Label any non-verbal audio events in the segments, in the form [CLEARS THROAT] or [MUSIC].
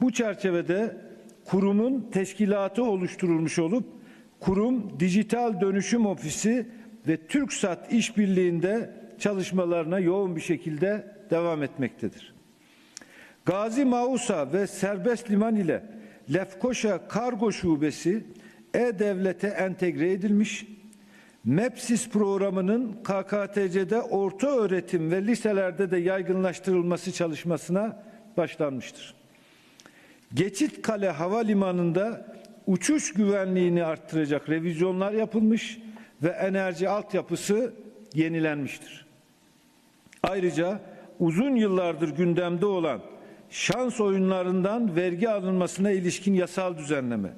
Bu çerçevede kurumun teşkilatı oluşturulmuş olup kurum dijital dönüşüm ofisi ve TürkSat işbirliğinde çalışmalarına yoğun bir şekilde devam etmektedir. Gazi Mausa ve Serbest Liman ile Lefkoşa Kargo Şubesi E-Devlet'e entegre edilmiş. MEPSIS programının KKTC'de orta öğretim ve liselerde de yaygınlaştırılması çalışmasına başlanmıştır. Geçit Kale Havalimanı'nda uçuş güvenliğini arttıracak revizyonlar yapılmış ve enerji altyapısı yenilenmiştir. Ayrıca uzun yıllardır gündemde olan şans oyunlarından vergi alınmasına ilişkin yasal düzenleme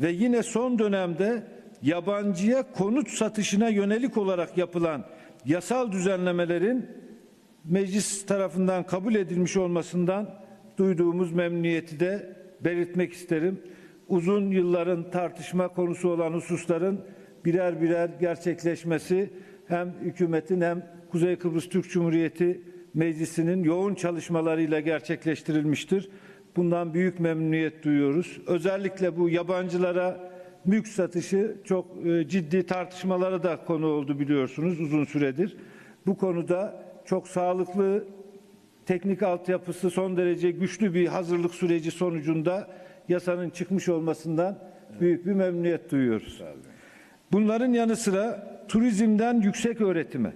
ve yine son dönemde yabancıya konut satışına yönelik olarak yapılan yasal düzenlemelerin meclis tarafından kabul edilmiş olmasından duyduğumuz memnuniyeti de belirtmek isterim. Uzun yılların tartışma konusu olan hususların birer birer gerçekleşmesi hem hükümetin hem Kuzey Kıbrıs Türk Cumhuriyeti Meclisi'nin yoğun çalışmalarıyla gerçekleştirilmiştir. Bundan büyük memnuniyet duyuyoruz. Özellikle bu yabancılara mülk satışı çok e, ciddi tartışmalara da konu oldu biliyorsunuz uzun süredir. Bu konuda çok sağlıklı teknik altyapısı son derece güçlü bir hazırlık süreci sonucunda yasanın çıkmış olmasından büyük bir memnuniyet duyuyoruz. Bunların yanı sıra turizmden yüksek öğretime,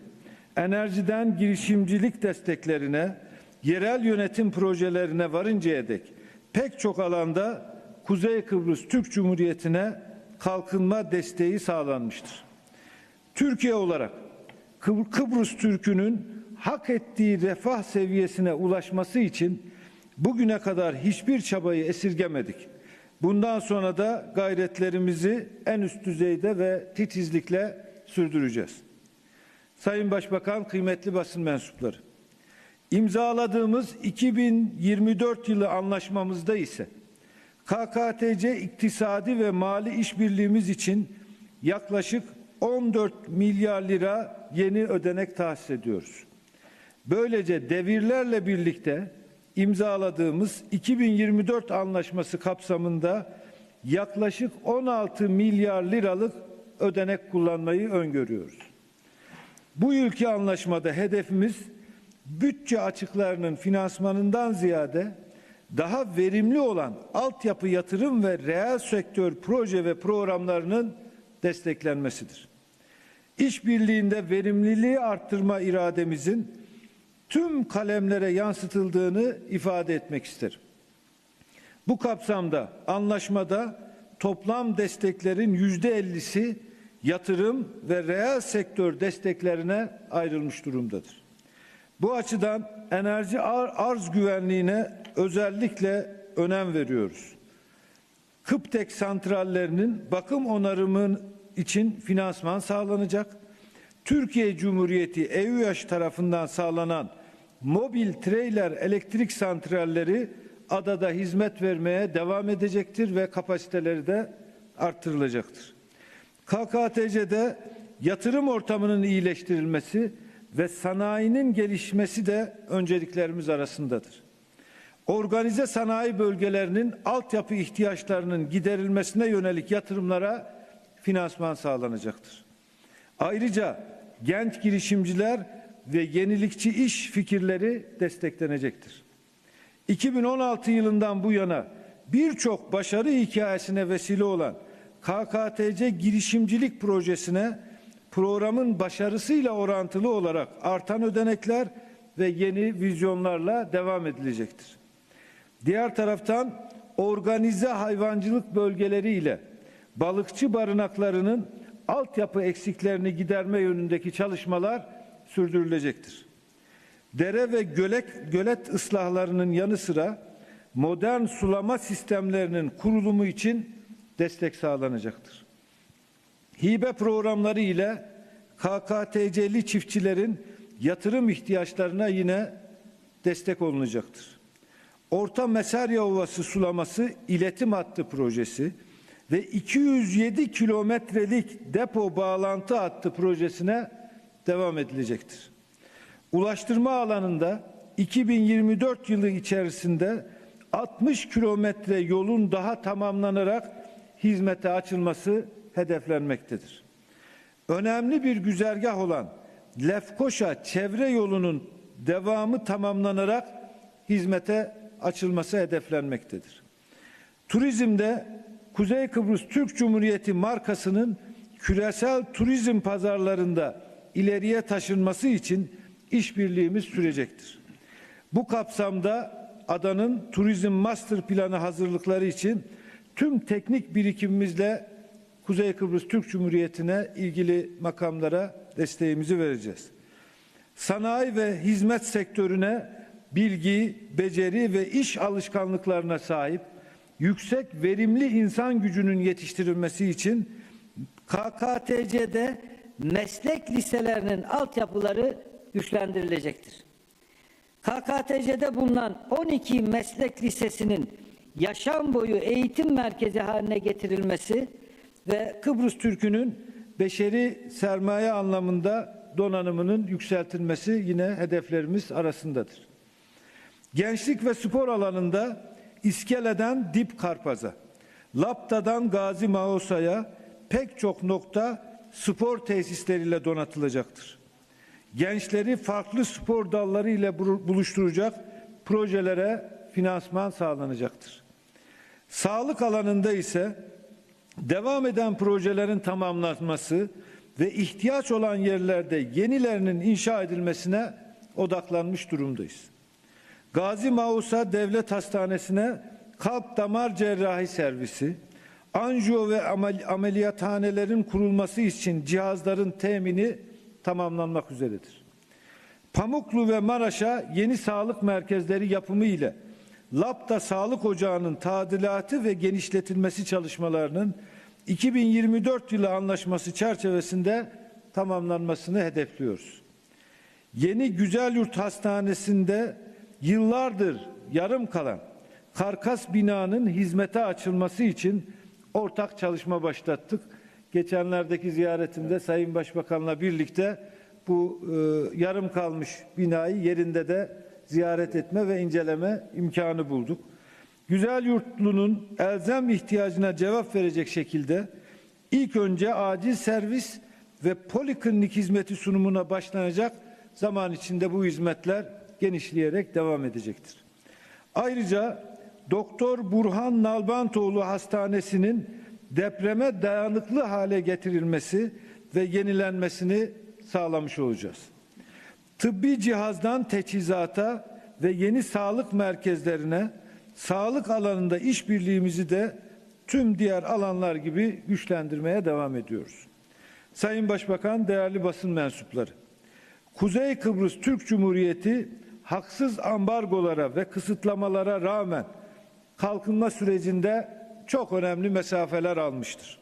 enerjiden girişimcilik desteklerine, yerel yönetim projelerine varıncaya dek pek çok alanda Kuzey Kıbrıs Türk Cumhuriyeti'ne kalkınma desteği sağlanmıştır. Türkiye olarak Kıbr- Kıbrıs Türk'ünün hak ettiği refah seviyesine ulaşması için bugüne kadar hiçbir çabayı esirgemedik. Bundan sonra da gayretlerimizi en üst düzeyde ve titizlikle sürdüreceğiz. Sayın Başbakan, kıymetli basın mensupları. İmzaladığımız 2024 yılı anlaşmamızda ise KKTC iktisadi ve mali işbirliğimiz için yaklaşık 14 milyar lira yeni ödenek tahsis ediyoruz. Böylece devirlerle birlikte imzaladığımız 2024 anlaşması kapsamında yaklaşık 16 milyar liralık ödenek kullanmayı öngörüyoruz. Bu yılki anlaşmada hedefimiz bütçe açıklarının finansmanından ziyade daha verimli olan altyapı yatırım ve reel sektör proje ve programlarının desteklenmesidir. İşbirliğinde verimliliği arttırma irademizin tüm kalemlere yansıtıldığını ifade etmek isterim. Bu kapsamda anlaşmada toplam desteklerin yüzde ellisi yatırım ve reel sektör desteklerine ayrılmış durumdadır. Bu açıdan enerji ar- arz güvenliğine özellikle önem veriyoruz. Kıptek santrallerinin bakım onarımı için finansman sağlanacak. Türkiye Cumhuriyeti EÜYAŞ tarafından sağlanan mobil trailer elektrik santralleri adada hizmet vermeye devam edecektir ve kapasiteleri de arttırılacaktır. KKTC'de yatırım ortamının iyileştirilmesi ve sanayinin gelişmesi de önceliklerimiz arasındadır. Organize sanayi bölgelerinin altyapı ihtiyaçlarının giderilmesine yönelik yatırımlara finansman sağlanacaktır. Ayrıca genç girişimciler ve yenilikçi iş fikirleri desteklenecektir. 2016 yılından bu yana birçok başarı hikayesine vesile olan KKTC girişimcilik projesine programın başarısıyla orantılı olarak artan ödenekler ve yeni vizyonlarla devam edilecektir. Diğer taraftan organize hayvancılık bölgeleri ile balıkçı barınaklarının altyapı eksiklerini giderme yönündeki çalışmalar sürdürülecektir. Dere ve gölet, gölet ıslahlarının yanı sıra modern sulama sistemlerinin kurulumu için destek sağlanacaktır. Hibe programları ile KKTC'li çiftçilerin yatırım ihtiyaçlarına yine destek olunacaktır. Orta Mesarya Ovası sulaması iletim hattı projesi ve 207 kilometrelik depo bağlantı hattı projesine devam edilecektir. Ulaştırma alanında 2024 yılı içerisinde 60 kilometre yolun daha tamamlanarak hizmete açılması hedeflenmektedir. Önemli bir güzergah olan Lefkoşa çevre yolunun devamı tamamlanarak hizmete açılması hedeflenmektedir. Turizmde Kuzey Kıbrıs Türk Cumhuriyeti markasının küresel turizm pazarlarında ileriye taşınması için işbirliğimiz sürecektir. Bu kapsamda adanın turizm master planı hazırlıkları için tüm teknik birikimimizle Kuzey Kıbrıs Türk Cumhuriyeti'ne ilgili makamlara desteğimizi vereceğiz. Sanayi ve hizmet sektörüne bilgi, beceri ve iş alışkanlıklarına sahip yüksek verimli insan gücünün yetiştirilmesi için KKTC'de meslek liselerinin altyapıları güçlendirilecektir. KKTC'de bulunan 12 meslek lisesinin yaşam boyu eğitim merkezi haline getirilmesi ve Kıbrıs Türk'ünün beşeri sermaye anlamında donanımının yükseltilmesi yine hedeflerimiz arasındadır. Gençlik ve spor alanında İskele'den Dip Karpaz'a, Lapta'dan Gazi Maosa'ya pek çok nokta spor tesisleriyle donatılacaktır. Gençleri farklı spor dalları ile buluşturacak projelere finansman sağlanacaktır. Sağlık alanında ise devam eden projelerin tamamlanması ve ihtiyaç olan yerlerde yenilerinin inşa edilmesine odaklanmış durumdayız. Gazi Mausa Devlet Hastanesi'ne kalp damar cerrahi servisi, anjiyo ve ameliyathanelerin kurulması için cihazların temini tamamlanmak üzeredir. Pamuklu ve Maraş'a yeni sağlık merkezleri yapımı ile Lapta Sağlık Ocağı'nın tadilatı ve genişletilmesi çalışmalarının 2024 yılı anlaşması çerçevesinde tamamlanmasını hedefliyoruz. Yeni Güzelyurt Hastanesi'nde yıllardır yarım kalan karkas binanın hizmete açılması için ortak çalışma başlattık. Geçenlerdeki ziyaretimde Sayın Başbakan'la birlikte bu e, yarım kalmış binayı yerinde de ziyaret etme ve inceleme imkanı bulduk. Güzel yurtlunun elzem ihtiyacına cevap verecek şekilde ilk önce acil servis ve poliklinik hizmeti sunumuna başlanacak zaman içinde bu hizmetler genişleyerek devam edecektir. Ayrıca Doktor Burhan Nalbantoğlu Hastanesi'nin depreme dayanıklı hale getirilmesi ve yenilenmesini sağlamış olacağız. Tıbbi cihazdan teçhizata ve yeni sağlık merkezlerine sağlık alanında işbirliğimizi de tüm diğer alanlar gibi güçlendirmeye devam ediyoruz. Sayın Başbakan, değerli basın mensupları, Kuzey Kıbrıs Türk Cumhuriyeti haksız ambargolara ve kısıtlamalara rağmen kalkınma sürecinde çok önemli mesafeler almıştır.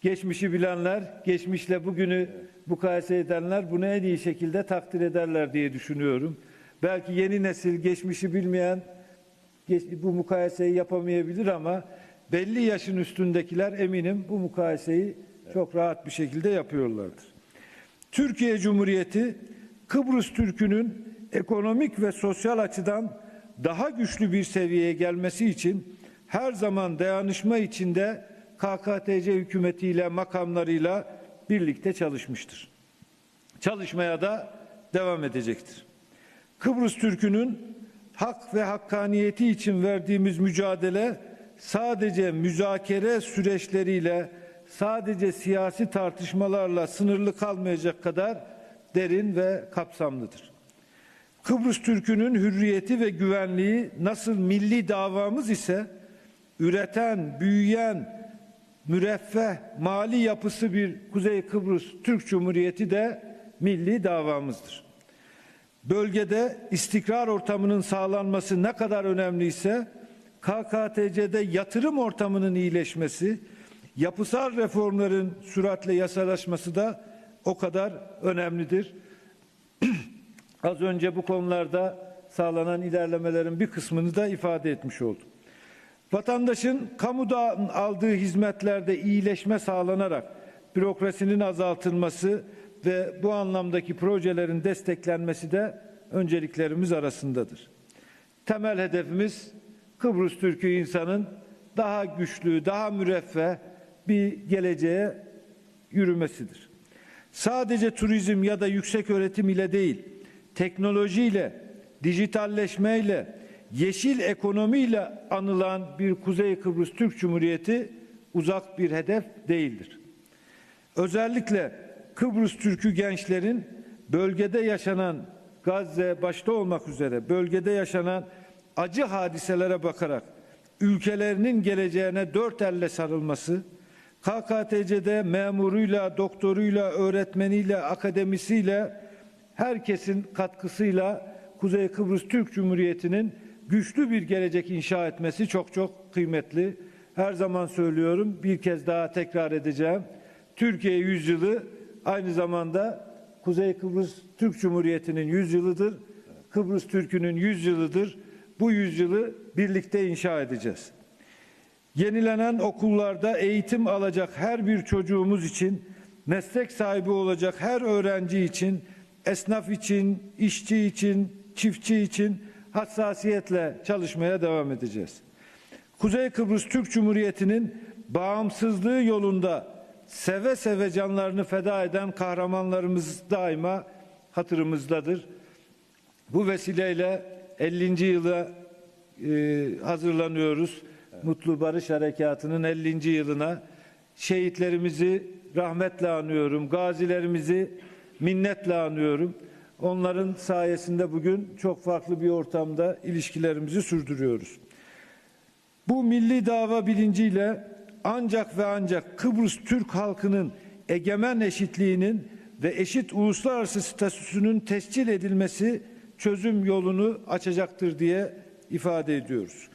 Geçmişi bilenler, geçmişle bugünü mukayese edenler bunu en iyi şekilde takdir ederler diye düşünüyorum. Belki yeni nesil geçmişi bilmeyen bu mukayeseyi yapamayabilir ama belli yaşın üstündekiler eminim bu mukayeseyi çok rahat bir şekilde yapıyorlardır. Türkiye Cumhuriyeti Kıbrıs Türk'ünün ekonomik ve sosyal açıdan daha güçlü bir seviyeye gelmesi için her zaman dayanışma içinde KKTC hükümetiyle makamlarıyla birlikte çalışmıştır. Çalışmaya da devam edecektir. Kıbrıs Türk'ünün hak ve hakkaniyeti için verdiğimiz mücadele sadece müzakere süreçleriyle, sadece siyasi tartışmalarla sınırlı kalmayacak kadar derin ve kapsamlıdır. Kıbrıs Türk'ünün hürriyeti ve güvenliği nasıl milli davamız ise üreten, büyüyen, müreffeh, mali yapısı bir Kuzey Kıbrıs Türk Cumhuriyeti de milli davamızdır. Bölgede istikrar ortamının sağlanması ne kadar önemliyse KKTC'de yatırım ortamının iyileşmesi, yapısal reformların süratle yasalaşması da o kadar önemlidir. Az önce bu konularda sağlanan ilerlemelerin bir kısmını da ifade etmiş oldum. Vatandaşın kamuda aldığı hizmetlerde iyileşme sağlanarak bürokrasinin azaltılması ve bu anlamdaki projelerin desteklenmesi de önceliklerimiz arasındadır. Temel hedefimiz Kıbrıs Türk'ü insanın daha güçlü, daha müreffeh bir geleceğe yürümesidir. Sadece turizm ya da yüksek öğretim ile değil, teknolojiyle, dijitalleşmeyle, yeşil ekonomiyle anılan bir Kuzey Kıbrıs Türk Cumhuriyeti uzak bir hedef değildir. Özellikle Kıbrıs Türk'ü gençlerin bölgede yaşanan Gazze başta olmak üzere bölgede yaşanan acı hadiselere bakarak ülkelerinin geleceğine dört elle sarılması, KKTC'de memuruyla, doktoruyla, öğretmeniyle, akademisiyle herkesin katkısıyla Kuzey Kıbrıs Türk Cumhuriyeti'nin güçlü bir gelecek inşa etmesi çok çok kıymetli. Her zaman söylüyorum, bir kez daha tekrar edeceğim. Türkiye yüzyılı aynı zamanda Kuzey Kıbrıs Türk Cumhuriyeti'nin yüzyılıdır. Kıbrıs Türk'ünün yüzyılıdır. Bu yüzyılı birlikte inşa edeceğiz. Yenilenen okullarda eğitim alacak her bir çocuğumuz için, meslek sahibi olacak her öğrenci için, esnaf için, işçi için, çiftçi için hassasiyetle çalışmaya devam edeceğiz. Kuzey Kıbrıs Türk Cumhuriyeti'nin bağımsızlığı yolunda seve seve canlarını feda eden kahramanlarımız daima hatırımızdadır. Bu vesileyle 50. yıla e, hazırlanıyoruz. Mutlu Barış Harekatı'nın 50. yılına şehitlerimizi rahmetle anıyorum. Gazilerimizi minnetle anıyorum. Onların sayesinde bugün çok farklı bir ortamda ilişkilerimizi sürdürüyoruz. Bu milli dava bilinciyle ancak ve ancak Kıbrıs Türk halkının egemen eşitliğinin ve eşit uluslararası statüsünün tescil edilmesi çözüm yolunu açacaktır diye ifade ediyoruz.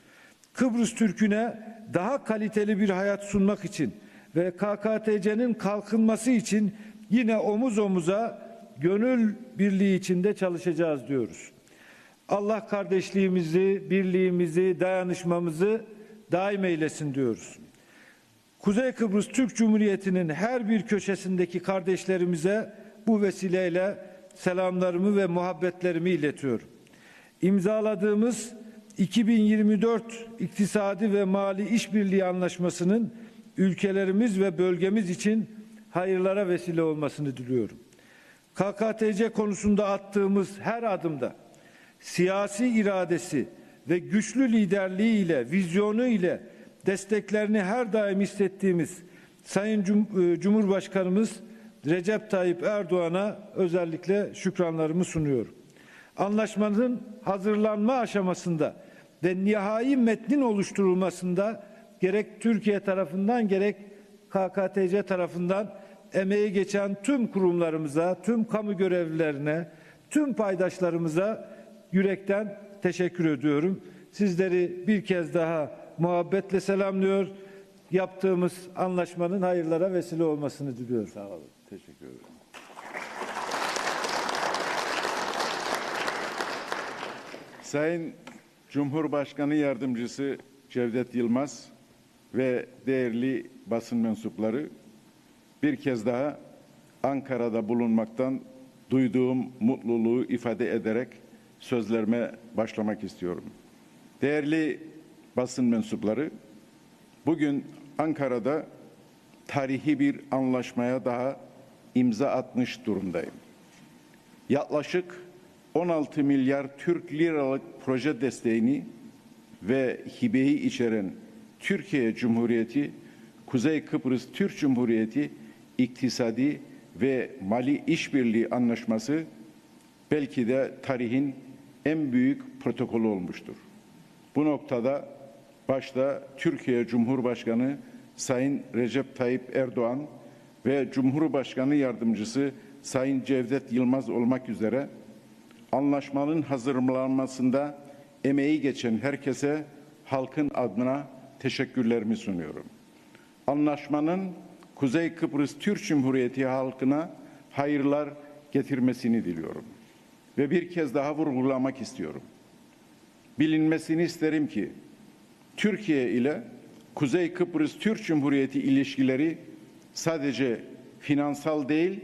Kıbrıs Türk'üne daha kaliteli bir hayat sunmak için ve KKTC'nin kalkınması için yine omuz omuza gönül birliği içinde çalışacağız diyoruz. Allah kardeşliğimizi, birliğimizi, dayanışmamızı daim eylesin diyoruz. Kuzey Kıbrıs Türk Cumhuriyeti'nin her bir köşesindeki kardeşlerimize bu vesileyle selamlarımı ve muhabbetlerimi iletiyorum. İmzaladığımız 2024 İktisadi ve Mali İşbirliği Anlaşması'nın ülkelerimiz ve bölgemiz için hayırlara vesile olmasını diliyorum. KKTC konusunda attığımız her adımda siyasi iradesi ve güçlü liderliği ile, vizyonu ile desteklerini her daim hissettiğimiz Sayın e, Cumhurbaşkanımız Recep Tayyip Erdoğan'a özellikle şükranlarımı sunuyorum. Anlaşmanın hazırlanma aşamasında ve nihai metnin oluşturulmasında gerek Türkiye tarafından gerek KKTC tarafından emeği geçen tüm kurumlarımıza, tüm kamu görevlilerine, tüm paydaşlarımıza yürekten teşekkür ediyorum. Sizleri bir kez daha muhabbetle selamlıyor. Yaptığımız anlaşmanın hayırlara vesile olmasını diliyorum. Sağ olun. Teşekkür ederim. Sayın Cumhurbaşkanı Yardımcısı Cevdet Yılmaz ve değerli basın mensupları bir kez daha Ankara'da bulunmaktan duyduğum mutluluğu ifade ederek sözlerime başlamak istiyorum. Değerli basın mensupları, bugün Ankara'da tarihi bir anlaşmaya daha imza atmış durumdayım. Yaklaşık 16 milyar Türk liralık proje desteğini ve hibeyi içeren Türkiye Cumhuriyeti, Kuzey Kıbrıs Türk Cumhuriyeti İktisadi ve Mali İşbirliği Anlaşması belki de tarihin en büyük protokolü olmuştur. Bu noktada başta Türkiye Cumhurbaşkanı Sayın Recep Tayyip Erdoğan ve Cumhurbaşkanı Yardımcısı Sayın Cevdet Yılmaz olmak üzere anlaşmanın hazırlanmasında emeği geçen herkese halkın adına teşekkürlerimi sunuyorum. Anlaşmanın Kuzey Kıbrıs Türk Cumhuriyeti halkına hayırlar getirmesini diliyorum. Ve bir kez daha vurgulamak istiyorum. Bilinmesini isterim ki Türkiye ile Kuzey Kıbrıs Türk Cumhuriyeti ilişkileri sadece finansal değil,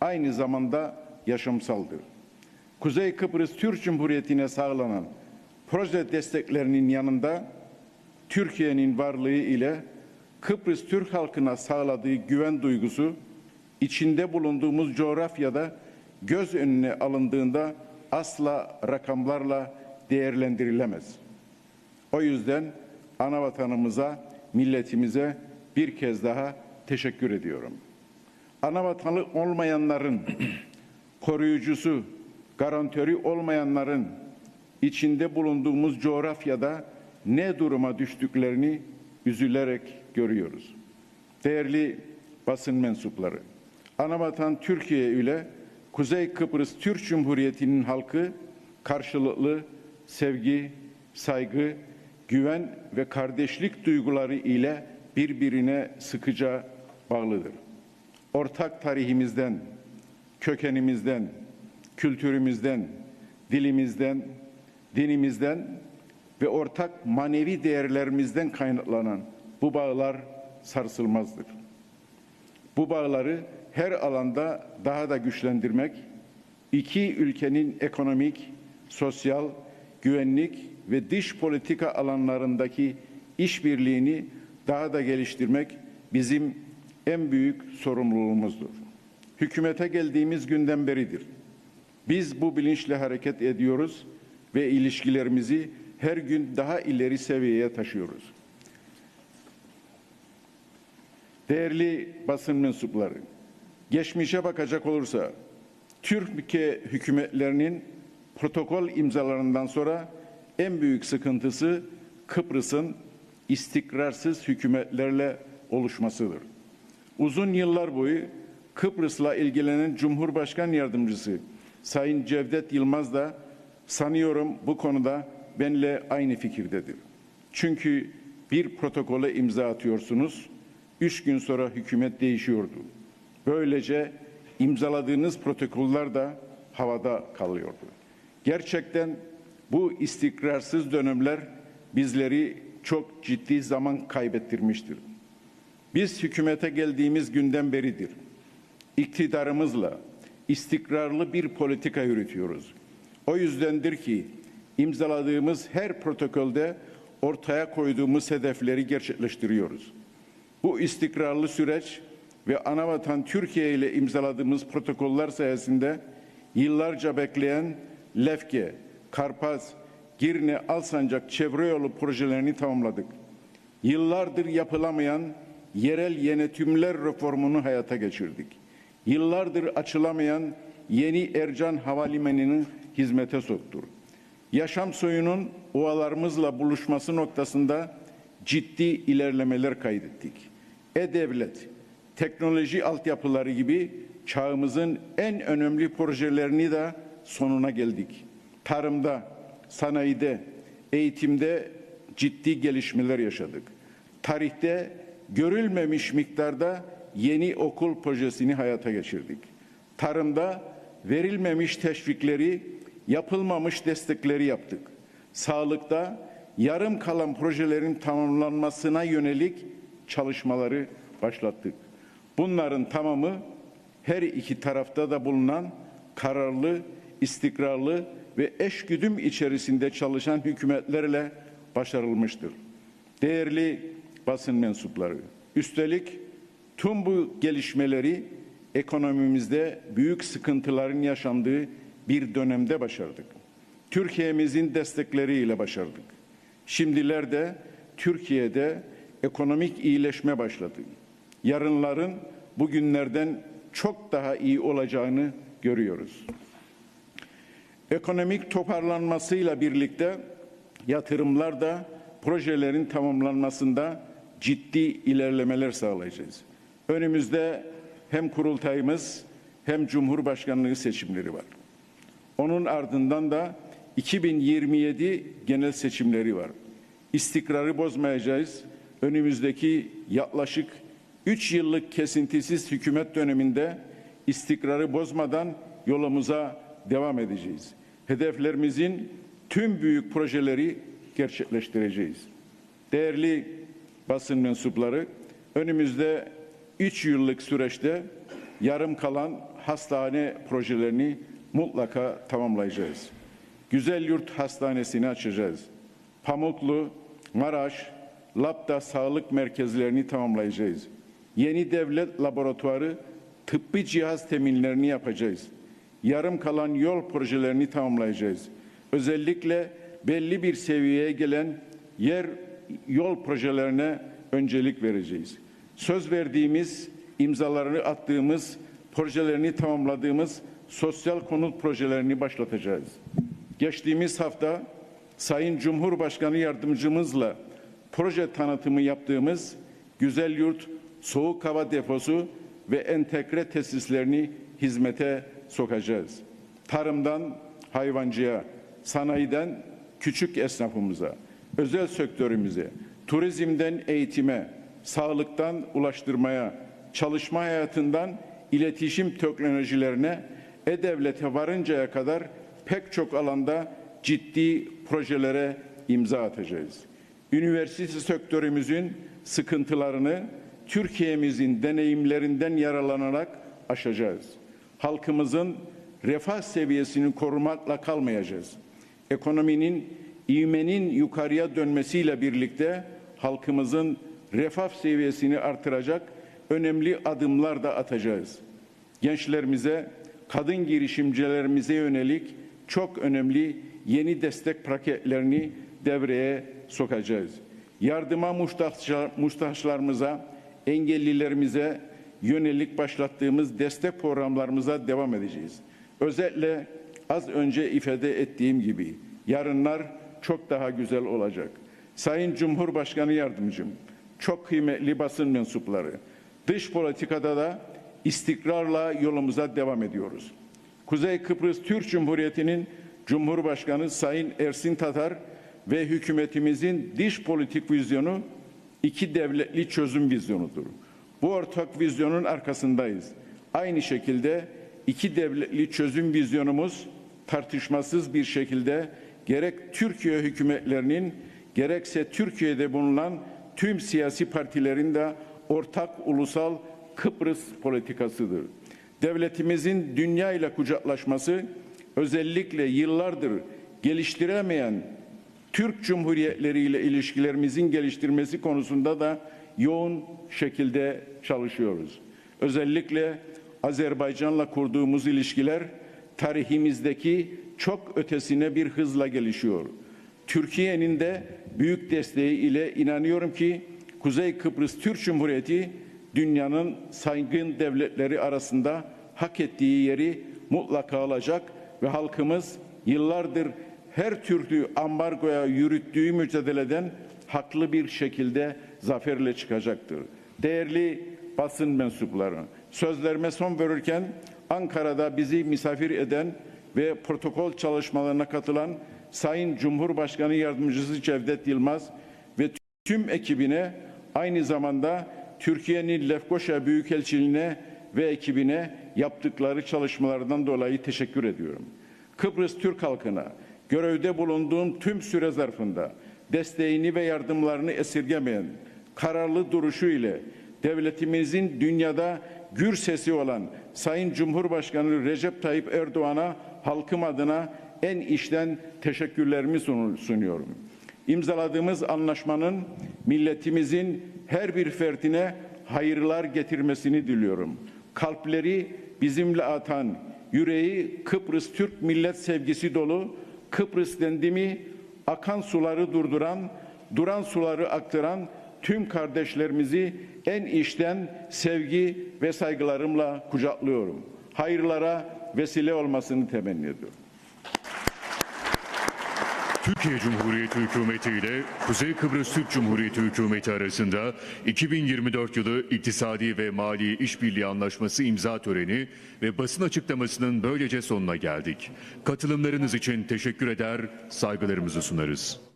aynı zamanda yaşamsaldır. Kuzey Kıbrıs Türk Cumhuriyeti'ne sağlanan proje desteklerinin yanında Türkiye'nin varlığı ile Kıbrıs Türk halkına sağladığı güven duygusu içinde bulunduğumuz coğrafyada göz önüne alındığında asla rakamlarla değerlendirilemez. O yüzden ana vatanımıza, milletimize bir kez daha teşekkür ediyorum. Ana vatanı olmayanların [CLEARS THROAT] koruyucusu, garantörü olmayanların içinde bulunduğumuz coğrafyada ne duruma düştüklerini üzülerek görüyoruz. Değerli basın mensupları, Anavatan Türkiye ile Kuzey Kıbrıs Türk Cumhuriyeti'nin halkı karşılıklı sevgi, saygı, güven ve kardeşlik duyguları ile birbirine sıkıca bağlıdır. Ortak tarihimizden, kökenimizden, kültürümüzden, dilimizden, dinimizden ve ortak manevi değerlerimizden kaynaklanan bu bağlar sarsılmazdır. Bu bağları her alanda daha da güçlendirmek, iki ülkenin ekonomik, sosyal, güvenlik ve dış politika alanlarındaki işbirliğini daha da geliştirmek bizim en büyük sorumluluğumuzdur. Hükümete geldiğimiz günden beridir. Biz bu bilinçle hareket ediyoruz ve ilişkilerimizi her gün daha ileri seviyeye taşıyoruz. Değerli basın mensupları, geçmişe bakacak olursa Türkiye hükümetlerinin protokol imzalarından sonra en büyük sıkıntısı Kıbrıs'ın istikrarsız hükümetlerle oluşmasıdır. Uzun yıllar boyu Kıbrıs'la ilgilenen Cumhurbaşkan Yardımcısı Sayın Cevdet Yılmaz da sanıyorum bu konuda benimle aynı fikirdedir. Çünkü bir protokole imza atıyorsunuz, üç gün sonra hükümet değişiyordu. Böylece imzaladığınız protokoller de havada kalıyordu. Gerçekten bu istikrarsız dönemler bizleri çok ciddi zaman kaybettirmiştir. Biz hükümete geldiğimiz günden beridir. İktidarımızla istikrarlı bir politika yürütüyoruz. O yüzdendir ki imzaladığımız her protokolde ortaya koyduğumuz hedefleri gerçekleştiriyoruz. Bu istikrarlı süreç ve anavatan Türkiye ile imzaladığımız protokoller sayesinde yıllarca bekleyen Lefke, Karpaz, Girne, Alsancak çevre yolu projelerini tamamladık. Yıllardır yapılamayan yerel yönetimler reformunu hayata geçirdik. Yıllardır açılamayan yeni Ercan Havalimanı'nı hizmete soktur. Yaşam suyunun ovalarımızla buluşması noktasında ciddi ilerlemeler kaydettik. E-Devlet, teknoloji altyapıları gibi çağımızın en önemli projelerini de sonuna geldik. Tarımda, sanayide, eğitimde ciddi gelişmeler yaşadık. Tarihte görülmemiş miktarda yeni okul projesini hayata geçirdik. Tarımda verilmemiş teşvikleri, yapılmamış destekleri yaptık. Sağlıkta yarım kalan projelerin tamamlanmasına yönelik çalışmaları başlattık. Bunların tamamı her iki tarafta da bulunan kararlı, istikrarlı ve eşgüdüm içerisinde çalışan hükümetlerle başarılmıştır. Değerli basın mensupları, üstelik tüm bu gelişmeleri ekonomimizde büyük sıkıntıların yaşandığı bir dönemde başardık. Türkiye'mizin destekleriyle başardık. Şimdilerde Türkiye'de ekonomik iyileşme başladı. Yarınların bugünlerden çok daha iyi olacağını görüyoruz. Ekonomik toparlanmasıyla birlikte yatırımlar da projelerin tamamlanmasında ciddi ilerlemeler sağlayacağız. Önümüzde hem kurultayımız hem Cumhurbaşkanlığı seçimleri var. Onun ardından da 2027 genel seçimleri var. İstikrarı bozmayacağız. Önümüzdeki yaklaşık 3 yıllık kesintisiz hükümet döneminde istikrarı bozmadan yolumuza devam edeceğiz. Hedeflerimizin tüm büyük projeleri gerçekleştireceğiz. Değerli basın mensupları, önümüzde 3 yıllık süreçte yarım kalan hastane projelerini mutlaka tamamlayacağız. Güzel Yurt Hastanesi'ni açacağız. Pamuklu, Maraş, Lapta sağlık merkezlerini tamamlayacağız. Yeni devlet laboratuvarı, tıbbi cihaz teminlerini yapacağız. Yarım kalan yol projelerini tamamlayacağız. Özellikle belli bir seviyeye gelen yer yol projelerine öncelik vereceğiz. Söz verdiğimiz, imzalarını attığımız, projelerini tamamladığımız sosyal konut projelerini başlatacağız. Geçtiğimiz hafta Sayın Cumhurbaşkanı yardımcımızla proje tanıtımı yaptığımız Güzel Yurt Soğuk Hava Deposu ve entegre tesislerini hizmete sokacağız. Tarımdan hayvancıya, sanayiden küçük esnafımıza, özel sektörümüze, turizmden eğitime, sağlıktan ulaştırmaya, çalışma hayatından iletişim teknolojilerine, e-devlete varıncaya kadar pek çok alanda ciddi projelere imza atacağız. Üniversite sektörümüzün sıkıntılarını Türkiye'mizin deneyimlerinden yararlanarak aşacağız. Halkımızın refah seviyesini korumakla kalmayacağız. Ekonominin ivmenin yukarıya dönmesiyle birlikte halkımızın refah seviyesini artıracak önemli adımlar da atacağız. Gençlerimize, kadın girişimcilerimize yönelik çok önemli yeni destek paketlerini devreye sokacağız. Yardıma muhtaçlar- muhtaçlarımıza, engellilerimize yönelik başlattığımız destek programlarımıza devam edeceğiz. Özellikle az önce ifade ettiğim gibi yarınlar çok daha güzel olacak. Sayın Cumhurbaşkanı Yardımcım, çok kıymetli basın mensupları, dış politikada da istikrarla yolumuza devam ediyoruz. Kuzey Kıbrıs Türk Cumhuriyeti'nin Cumhurbaşkanı Sayın Ersin Tatar ve hükümetimizin dış politik vizyonu iki devletli çözüm vizyonudur. Bu ortak vizyonun arkasındayız. Aynı şekilde iki devletli çözüm vizyonumuz tartışmasız bir şekilde gerek Türkiye hükümetlerinin gerekse Türkiye'de bulunan tüm siyasi partilerin de ortak ulusal Kıbrıs politikasıdır. Devletimizin dünya ile kucaklaşması özellikle yıllardır geliştiremeyen Türk Cumhuriyetleri ile ilişkilerimizin geliştirmesi konusunda da yoğun şekilde çalışıyoruz. Özellikle Azerbaycan'la kurduğumuz ilişkiler tarihimizdeki çok ötesine bir hızla gelişiyor. Türkiye'nin de büyük desteği ile inanıyorum ki Kuzey Kıbrıs Türk Cumhuriyeti dünyanın saygın devletleri arasında hak ettiği yeri mutlaka alacak ve halkımız yıllardır her türlü ambargoya yürüttüğü mücadeleden haklı bir şekilde zaferle çıkacaktır. Değerli basın mensupları, sözlerime son verirken Ankara'da bizi misafir eden ve protokol çalışmalarına katılan Sayın Cumhurbaşkanı Yardımcısı Cevdet Yılmaz ve tüm ekibine aynı zamanda Türkiye'nin Lefkoşa Büyükelçiliğine ve ekibine yaptıkları çalışmalardan dolayı teşekkür ediyorum. Kıbrıs Türk halkına görevde bulunduğum tüm süre zarfında desteğini ve yardımlarını esirgemeyen kararlı duruşu ile devletimizin dünyada gür sesi olan Sayın Cumhurbaşkanı Recep Tayyip Erdoğan'a halkım adına en içten teşekkürlerimi sun- sunuyorum. İmzaladığımız anlaşmanın milletimizin her bir fertine hayırlar getirmesini diliyorum. Kalpleri bizimle atan, yüreği Kıbrıs Türk millet sevgisi dolu, Kıbrıs dendimi akan suları durduran, duran suları aktaran tüm kardeşlerimizi en içten sevgi ve saygılarımla kucaklıyorum. Hayırlara vesile olmasını temenni ediyorum. Türkiye Cumhuriyeti Hükümeti ile Kuzey Kıbrıs Türk Cumhuriyeti Hükümeti arasında 2024 yılı iktisadi ve mali işbirliği anlaşması imza töreni ve basın açıklamasının böylece sonuna geldik. Katılımlarınız için teşekkür eder, saygılarımızı sunarız.